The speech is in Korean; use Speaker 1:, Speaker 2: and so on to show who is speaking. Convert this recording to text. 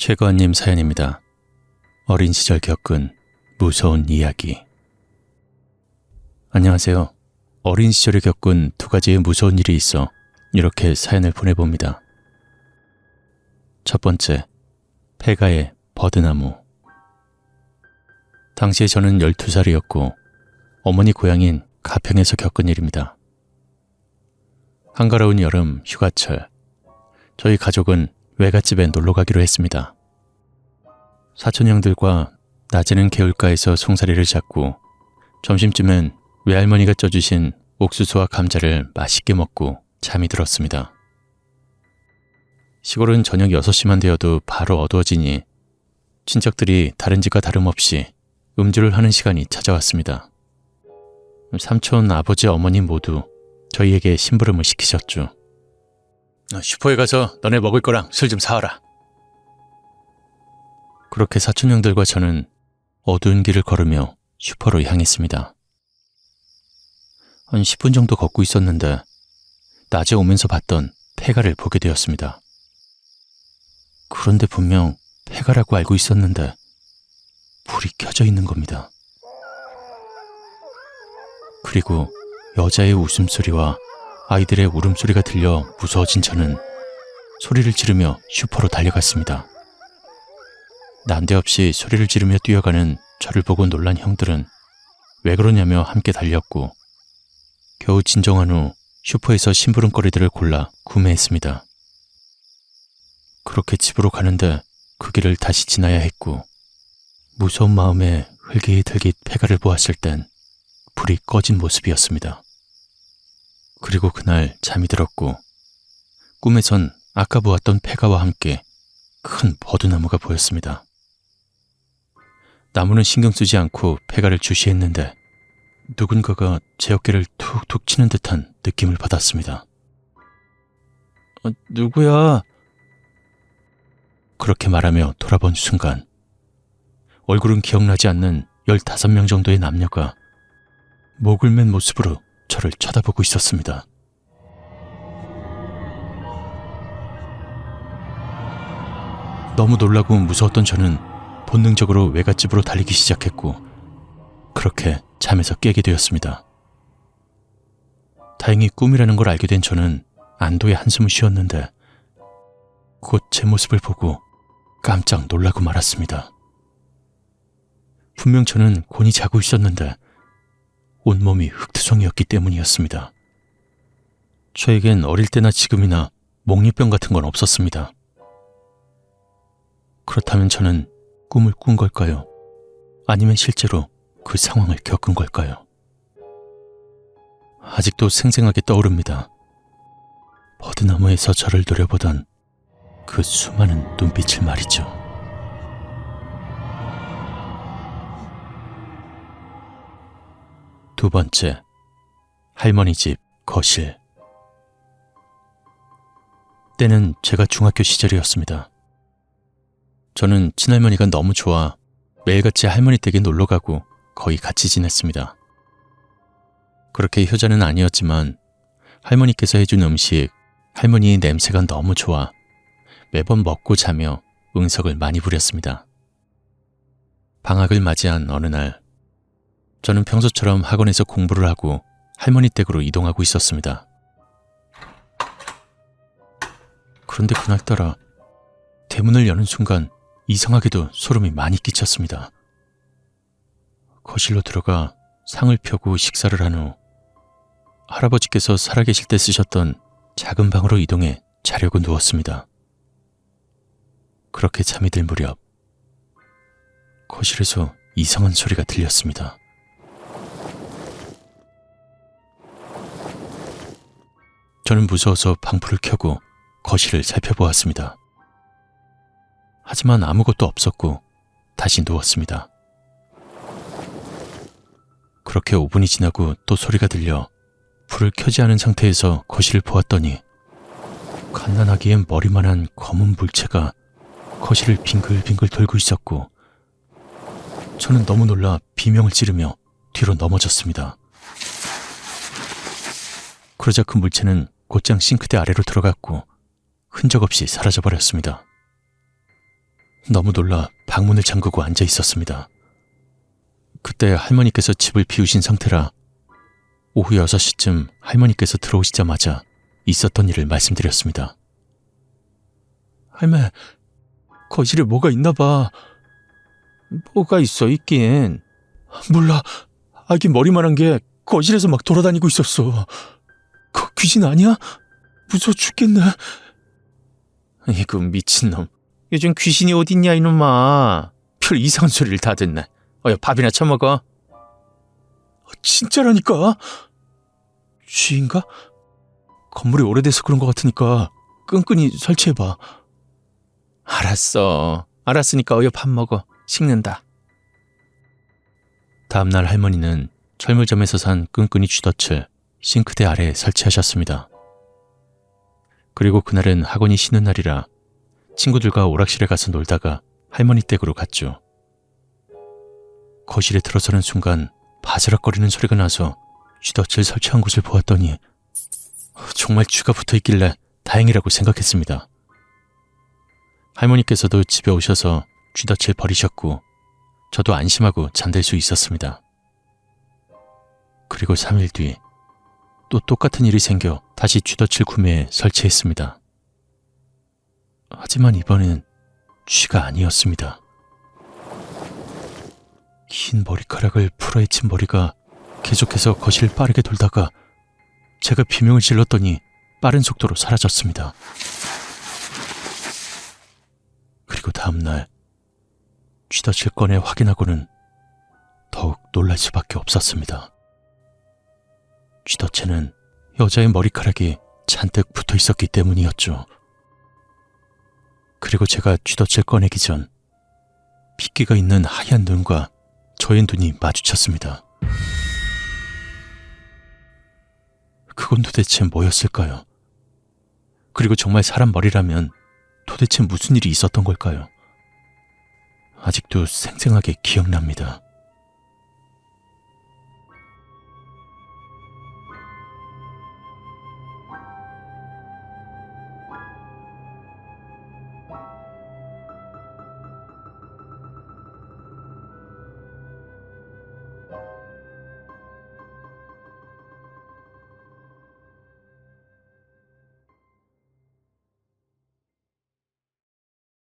Speaker 1: 최거님 사연입니다. 어린 시절 겪은 무서운 이야기. 안녕하세요. 어린 시절에 겪은 두 가지의 무서운 일이 있어 이렇게 사연을 보내봅니다. 첫 번째, 폐가의 버드나무. 당시에 저는 12살이었고 어머니 고향인 가평에서 겪은 일입니다. 한가로운 여름 휴가철, 저희 가족은 외갓집에 놀러 가기로 했습니다. 사촌 형들과 낮에는 개울가에서 송사리를 잡고 점심쯤엔 외할머니가 쪄주신 옥수수와 감자를 맛있게 먹고 잠이 들었습니다. 시골은 저녁 6시만 되어도 바로 어두워지니 친척들이 다른 집과 다름없이 음주를 하는 시간이 찾아왔습니다. 삼촌, 아버지, 어머니 모두 저희에게 심부름을 시키셨죠. 슈퍼에 가서 너네 먹을 거랑 술 좀 사와라. 그렇게 사촌 형들과 저는 어두운 길을 걸으며 슈퍼로 향했습니다. 한 10분 정도 걷고 있었는데 낮에 오면서 봤던 폐가를 보게 되었습니다. 그런데 분명 폐가라고 알고 있었는데 불이 켜져 있는 겁니다. 그리고 여자의 웃음소리와 아이들의 울음소리가 들려 무서워진 저는 소리를 지르며 슈퍼로 달려갔습니다. 난데없이 소리를 지르며 뛰어가는 저를 보고 놀란 형들은 왜 그러냐며 함께 달렸고 겨우 진정한 후 슈퍼에서 심부름거리들을 골라 구매했습니다. 그렇게 집으로 가는데 그 길을 다시 지나야 했고 무서운 마음에 흘깃흘깃 폐가를 보았을 땐 불이 꺼진 모습이었습니다. 그리고 그날 잠이 들었고 꿈에선 아까 보았던 폐가와 함께 큰 버드나무가 보였습니다. 나무는 신경 쓰지 않고 폐가를 주시했는데 누군가가 제 어깨를 툭툭 치는 듯한 느낌을 받았습니다. 어, 누구야? 그렇게 말하며 돌아본 순간 얼굴은 기억나지 않는 15명 정도의 남녀가 목을 맨 모습으로 저를 쳐다보고 있었습니다. 너무 놀라고 무서웠던 저는 본능적으로 외갓집으로 달리기 시작했고 그렇게 잠에서 깨게 되었습니다. 다행히 꿈이라는 걸 알게 된 저는 안도의 한숨을 쉬었는데 곧 제 모습을 보고 깜짝 놀라고 말았습니다. 분명 저는 곤히 자고 있었는데 온몸이 흙투성이었기 때문이었습니다. 저에겐 어릴 때나 지금이나 목리병 같은 건 없었습니다. 그렇다면 저는 꿈을 꾼 걸까요? 아니면 실제로 그 상황을 겪은 걸까요? 아직도 생생하게 떠오릅니다. 버드나무에서 저를 노려보던 그 수많은 눈빛을 말이죠. 두 번째, 할머니 집 거실. 때는 제가 중학교 시절이었습니다. 저는 친할머니가 너무 좋아 매일같이 할머니 댁에 놀러 가고 거의 같이 지냈습니다. 그렇게 효자는 아니었지만 할머니께서 해준 음식, 할머니의 냄새가 너무 좋아 매번 먹고 자며 응석을 많이 부렸습니다. 방학을 맞이한 어느 날, 저는 평소처럼 학원에서 공부를 하고 할머니 댁으로 이동하고 있었습니다. 그런데 그날따라 대문을 여는 순간 이상하게도 소름이 많이 끼쳤습니다. 거실로 들어가 상을 펴고 식사를 한 후 할아버지께서 살아계실 때 쓰셨던 작은 방으로 이동해 자려고 누웠습니다. 그렇게 잠이 들 무렵 거실에서 이상한 소리가 들렸습니다. 저는 무서워서 방불을 켜고 거실을 살펴보았습니다. 하지만 아무것도 없었고 다시 누웠습니다. 그렇게 5분이 지나고 또 소리가 들려 불을 켜지 않은 상태에서 거실을 보았더니 갓난아기의 머리만한 검은 물체가 거실을 빙글빙글 돌고 있었고 저는 너무 놀라 비명을 지르며 뒤로 넘어졌습니다. 그러자 그 물체는 곧장 싱크대 아래로 들어갔고 흔적 없이 사라져 버렸습니다. 너무 놀라 방문을 잠그고 앉아 있었습니다. 그때 할머니께서 집을 비우신 상태라 오후 6시쯤 할머니께서 들어오시자마자 있었던 일을 말씀드렸습니다. 할매, 거실에 뭐가 있나 봐. 뭐가 있어, 있긴. 몰라. 아기 머리만한 게 거실에서 막 돌아다니고 있었어. 그 귀신 아니야? 무서워 죽겠네. 이거 미친놈. 요즘 귀신이 어딨냐 이놈아. 별 이상한 소리를 다 듣네. 어여 밥이나 처먹어. 진짜라니까. 쥐인가? 건물이 오래돼서 그런 것 같으니까 끈끈이 설치해봐. 알았어. 알았으니까 어여 밥 먹어. 식는다. 다음날 할머니는 철물점에서 산 끈끈이 쥐덫을 싱크대 아래에 설치하셨습니다. 그리고 그날은 학원이 쉬는 날이라 친구들과 오락실에 가서 놀다가 할머니 댁으로 갔죠. 거실에 들어서는 순간 바스락거리는 소리가 나서 쥐덫을 설치한 곳을 보았더니 정말 쥐가 붙어 있길래 다행이라고 생각했습니다. 할머니께서도 집에 오셔서 쥐덫을 버리셨고 저도 안심하고 잠들 수 있었습니다. 그리고 3일 뒤 또 똑같은 일이 생겨 다시 쥐덫을 구매해 설치했습니다. 하지만 이번엔 쥐가 아니었습니다. 긴 머리카락을 풀어헤친 머리가 계속해서 거실을 빠르게 돌다가 제가 비명을 질렀더니 빠른 속도로 사라졌습니다. 그리고 다음날 쥐덫을 꺼내 확인하고는 더욱 놀랄 수밖에 없었습니다. 쥐덫에는 여자의 머리카락이 잔뜩 붙어 있었기 때문이었죠. 그리고 제가 쥐덫을 꺼내기 전 핏기가 있는 하얀 눈과 저의 눈이 마주쳤습니다. 그건 도대체 뭐였을까요? 그리고 정말 사람 머리라면 도대체 무슨 일이 있었던 걸까요? 아직도 생생하게 기억납니다.